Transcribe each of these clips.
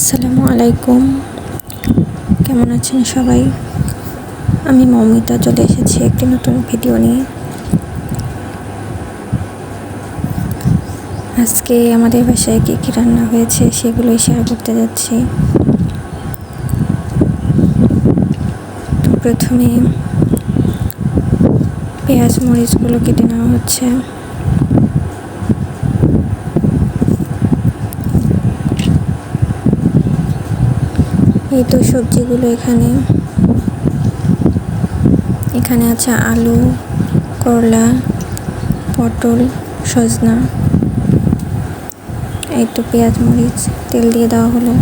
আসসালামু আলাইকুম। কেমন আছেন সবাই? আমি মমিতা, চলে এসেছি একটি নতুন ভিডিও নিয়ে। আজকে আমাদের বাসায় কী কী রান্না হয়েছে সেগুলোই শেয়ার করতে যাচ্ছি। তো প্রথমে পেঁয়াজ, মরিচগুলো কেটে নেওয়া হচ্ছে। এই তো সবজিগুলো এখানে। এখানে আছে আলু, করলা, পটল, সজনা। এই তো পেঁয়াজ, মরিচ, তেল দিয়ে দেওয়া হলো।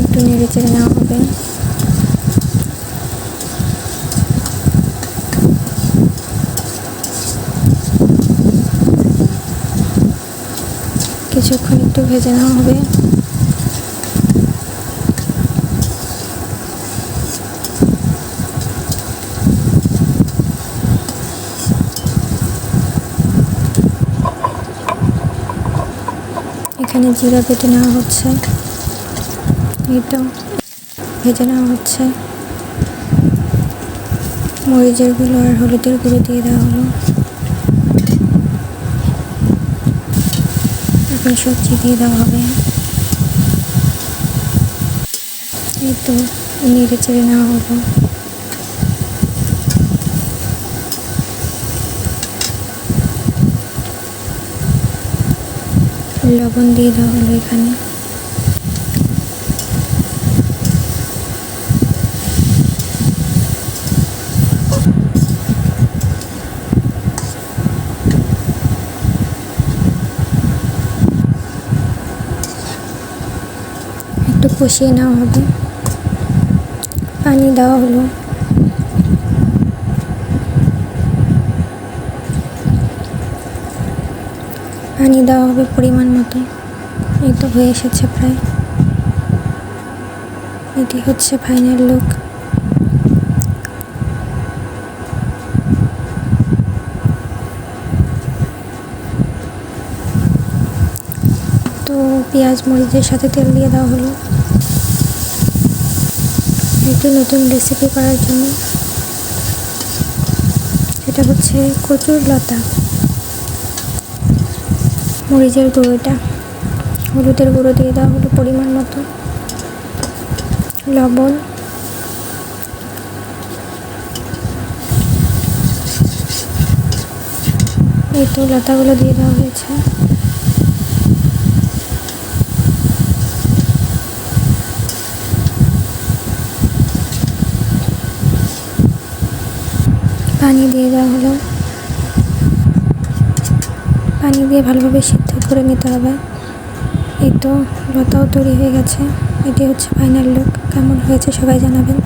একটু নেড়ে চেড়ে নেওয়া হবে। কিছুক্ষণ একটু ভেজে নেওয়া হবে। এখানে জিরা বেটে নেওয়া হচ্ছে। এই ভেজে নেওয়া হচ্ছে। মরিচের গুঁড়ো আর হলুদের গুঁড়ো দিয়ে দেওয়া হলো। এখন সবজি দিয়ে দেওয়া হবে। এই তো নেড়ে চেড়ে নেওয়া হলো। লবণ দিয়ে দেওয়া হলো এখানে। একটু কষিয়ে নেওয়া হবে। পানি দেওয়া হলো। পানি দেওয়া হবে পরিমাণ মতো। এই তো হয়ে এসেছে প্রায়। এটি হচ্ছে ফাইনাল লুক তো পেঁয়াজ মরিচের সাথে তেল দিয়ে দেওয়া হলো। একটু নতুন রেসিপি করার জন্য। সেটা হচ্ছে কচুর লতা। মরিচের গুঁড়োটা। হলুদের গুঁড়ো দিয়ে দেওয়া হলো পরিমাণ মতো। লবণ। এই তো লতাগুলো দিয়ে দেওয়া হয়েছে। পানি দিয়ে দেওয়া হলো। পানি দিয়ে ভালোভাবে সিদ্ধ করে নিতে হবে। এই তো, লতাও তৈরি হয়ে গেছে। এটি হচ্ছে ফাইনাল লুক কেমন হয়েছে সবাই জানাবেন।